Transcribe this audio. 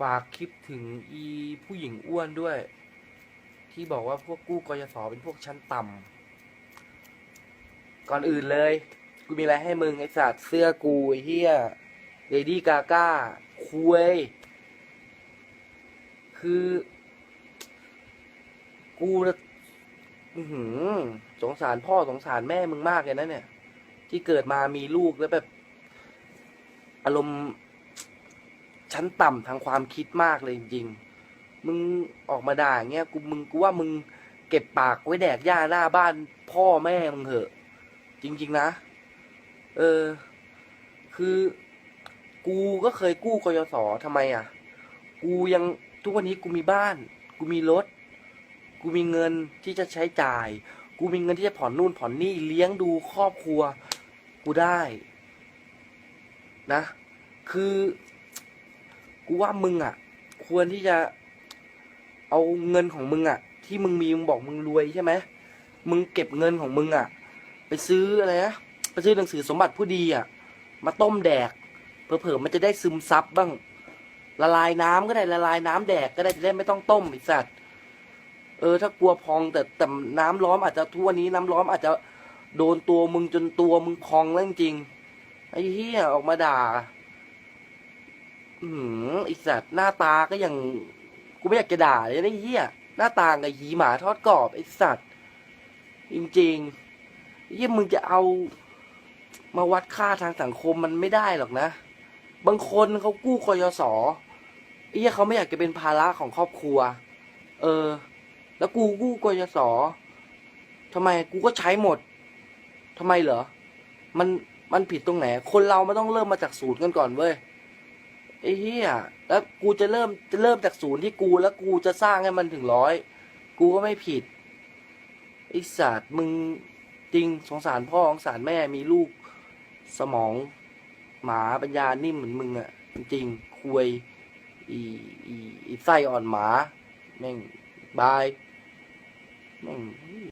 ฝากคลิปถึงอีผู้หญิงอ้วนด้วย ที่บอกว่าพวกกู้กยศเป็นพวกชั้นต่ำก่อนอื่นเลย กูมีอะไรให้มึงไอสัตว์เสื้อกูเฮียเลดี้กาก้าคุยคือ กูนะหือสงสารพ่อสงสารแม่มึงมากเลยนะเนี่ย ที่เกิดมามีลูกแล้วแบบ อารมณ์ ชั้นต่ำทางความคิดมากเลยจริง มึงออกมาด่าเงี้ยกูมึงกูว่ามึงเก็บปากไว้แดกหญ้าหน้าบ้านพ่อแม่มึงเหอะ จริง ๆ นะ เออ คือกูก็เคยกู้กยศทำไมอะ กูยังทุกวันนี้กูมีบ้าน กูมีรถ กูมีเงินที่จะใช้จ่าย กูมีเงินที่จะผ่อนนู่นผ่อนนี่เลี้ยงดูครอบครัว กูได้ นะ คือ กูว่ามึงอะ ควรที่จะเอาเงินของมึงอะ ที่มึงมีมึงบอกมึงรวยใช่ไหมมึงเก็บเงินของมึงอะ ไปซื้ออะไรนะไปซื้อหนังสือสมบัติผู้ดีอะ มาต้มแดกเผลอๆมันจะได้ซึมซับบ้าง ละลายน้ำก็ได้ละลายน้ำแดกก็ได้จะได้ไม่ต้องต้มไอสัตว์เออ ถ้ากลัวพองแต่แต่น้ำร้อนอาจจะทั่วนี้น้ำร้อนอาจจะโดนตัวมึงจนตัวมึงพองแล้วจริงไอ้เหี้ยออกมาด่า อืมไอสัตว์หน้าตาก็ยังกูไม่อยากจะด่าเลยนะไอ้เหี้ยหน้าตากับหีหมาทอดกรอบไอสัตว์จริงๆเหี้ยมึงจะเอามาวัดค่าทางสังคมมันไม่ได้หรอกนะ บางคนเขากู้กยศไอ้เหี้ยเขาไม่อยากจะเป็นภาระของครอบครัว เออ แล้วกูกู้กยศทำไมกูก็ใช้หมดทำไมเหรอ มันมันผิดตรงไหน คนเรามันต้องเริ่มมาจากศูนย์กันก่อนเว้ย ไอ้เหี้ยแล้วกูจะเริ่มจะเริ่มจากศูนย์ที่กูแล้วกูจะสร้างให้มันถึงร้อยกูก็ไม่ผิดไอ้ศาสตว์มึงจริงสงสารพ่อสงสารแม่มีลูกสมอง หมาปัญญานิ่มเหมือนมึงอะจริงคุยอีอีอีไส้อ่อนหมาแม่งบายแม่ง